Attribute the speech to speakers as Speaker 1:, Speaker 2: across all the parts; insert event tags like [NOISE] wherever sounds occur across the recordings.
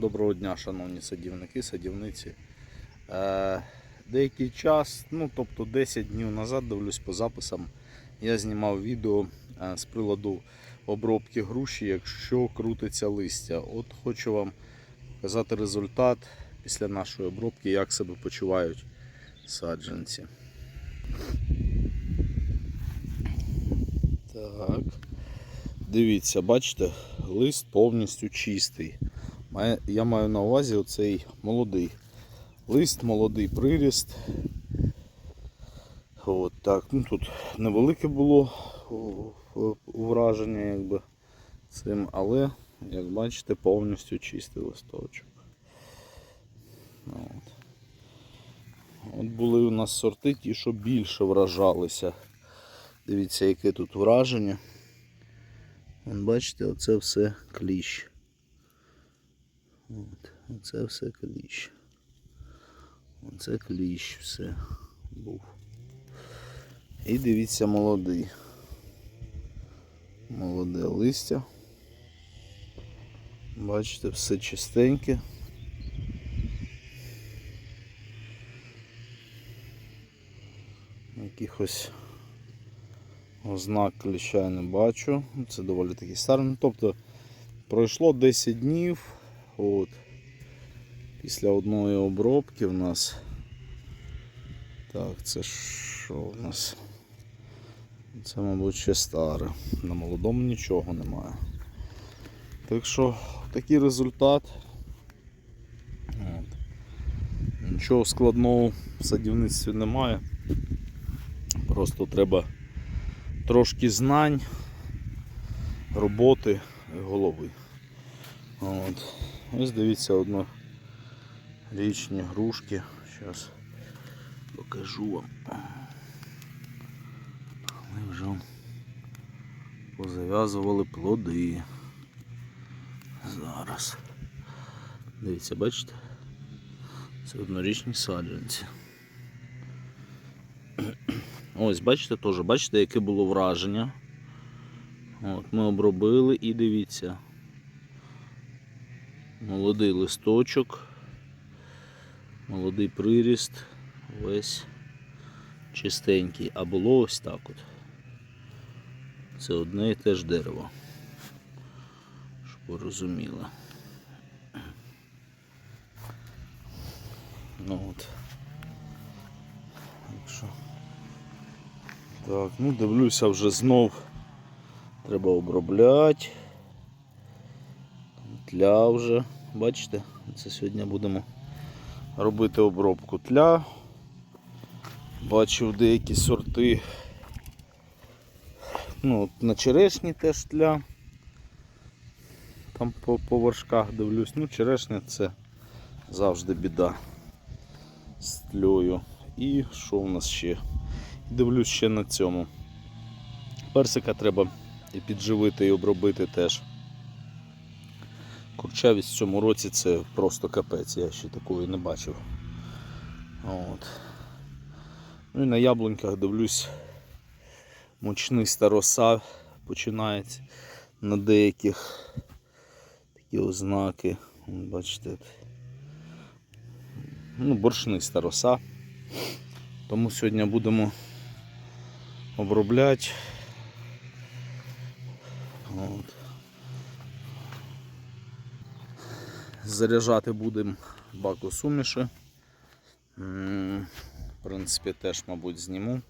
Speaker 1: Доброго дня, шановні садівники, садівниці. Е, деякий час, ну тобто 10 днів назад, дивлюсь по записам, я знімав відео е, з приладу обробки груші, якщо крутиться листя. От хочу вам показати результат після нашої обробки, як себе почувають саджанці. Так. Дивіться, бачите, лист повністю чистий. Я маю на увазі оцей молодий. Лист, молодий приріст. От так. Ну, тут невелике було у- якби, цим, але, як бачите, повністю чистий листочок. От. От були у нас сорти ті, що більше вражалися. Дивіться, яке тут враження. Бачите, оце все кліщ. От, оце все кліщ. Оце кліщ все був. І дивіться молодий. Молоде листя. Бачите, все чистеньке. Якихось ознак кліща я не бачу. Це доволі таки старий. Ну, тобто пройшло 10 днів. От. Після одної обробки в нас. Так, це що у нас? Це, мабуть, ще старе. На молодому нічого немає. Так що такий результат. От. Нічого складного в садівництві немає. Просто треба трошки знань, роботи і голови. От. Ось дивіться однорічні грушки. Зараз покажу вам. Ми вже позав'язували плоди. Зараз. Дивіться, бачите? Це однорічні саджанці. Ось, бачите теж, бачите, яке було враження. От, ми обробили і дивіться. Молодий листочок, молодий приріст, весь чистенький. А було ось так от. Це одне і те ж дерево. Щоб ви розуміли. Ну от. Так що. Так, ну дивлюся вже знов. Треба обробляти. Тля вже. Бачите, це сьогодні будемо робити обробку тля. Бачив деякі сорти. Ну, от на черешні теж тля. Там по, по вершках дивлюсь. Ну, черешня це завжди біда з тлею. І що у нас ще? Дивлюсь ще на цьому. Персика треба і підживити, і обробити теж. Курчавість в цьому році це просто капець, я ще такої не бачив. От. Ну і на яблуньках дивлюсь, мучниста роса починається на деяких такі ознаки. Бачите. Ну, боршниста роса. Тому сьогодні будемо обробляти. Заряджати будемо баку суміші. В принципі, теж, мабуть, зніму,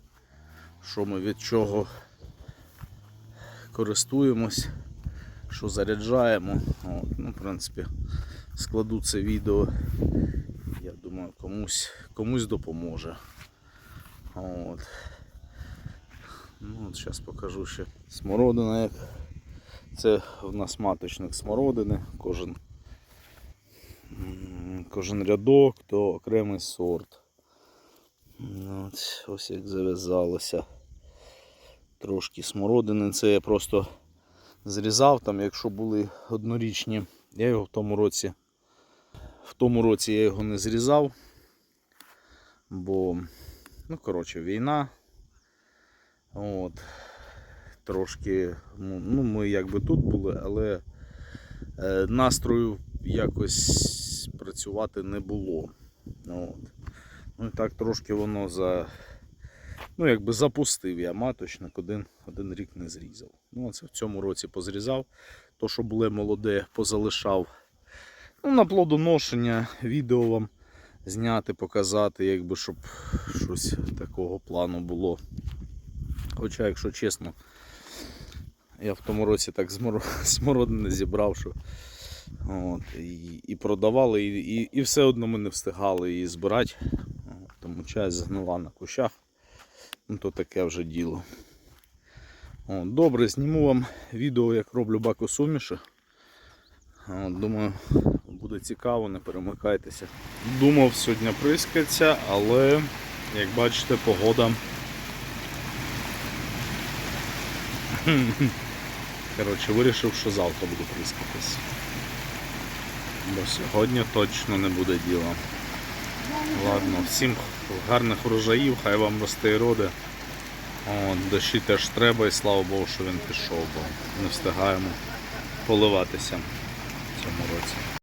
Speaker 1: що ми від чого користуємось, що заряджаємо. От. Ну, в принципі, складу це відео. Я думаю, комусь, комусь допоможе. От. Ну, от зараз покажу ще смородина. Це в нас маточник смородини. Кожен, кожен рядок то окремий сорт. От, ось як зав'язалося. Трошки смородини. Це я просто зрізав там, якщо були однорічні. Я його в тому році. В тому році я його не зрізав, бо, ну, коротше, війна. От. Трошки, ну, ну, ми якби тут були, але е, настрою якось працювати не було. От. Ну і так трошки воно за. Ну, якби запустив я маточник, один, один рік не зрізав. Ну, це в цьому році позрізав. То, що були молоде, позалишав. Ну, на плодоношення, відео вам зняти, показати, якби, щоб щось такого плану було. Хоча, якщо чесно, я в тому році так смородини [LAUGHS] зібрав, що от, і, і продавали, і, і, і все одно ми не встигали її збирати. Тому часть згнила на кущах. Ну, то таке вже діло. От, добре, зніму вам відео, як роблю бакосуміші. От, думаю, буде цікаво, не перемикайтеся. Думав сьогодні прискаться, але як бачите, погода. Коротше, вирішив, що завтра буду прискатись. Бо сьогодні точно не буде діла. Ладно, всім гарних урожаїв, хай вам росте і роди. Дощі теж треба і слава Богу, що він пішов, бо не встигаємо поливатися в цьому році.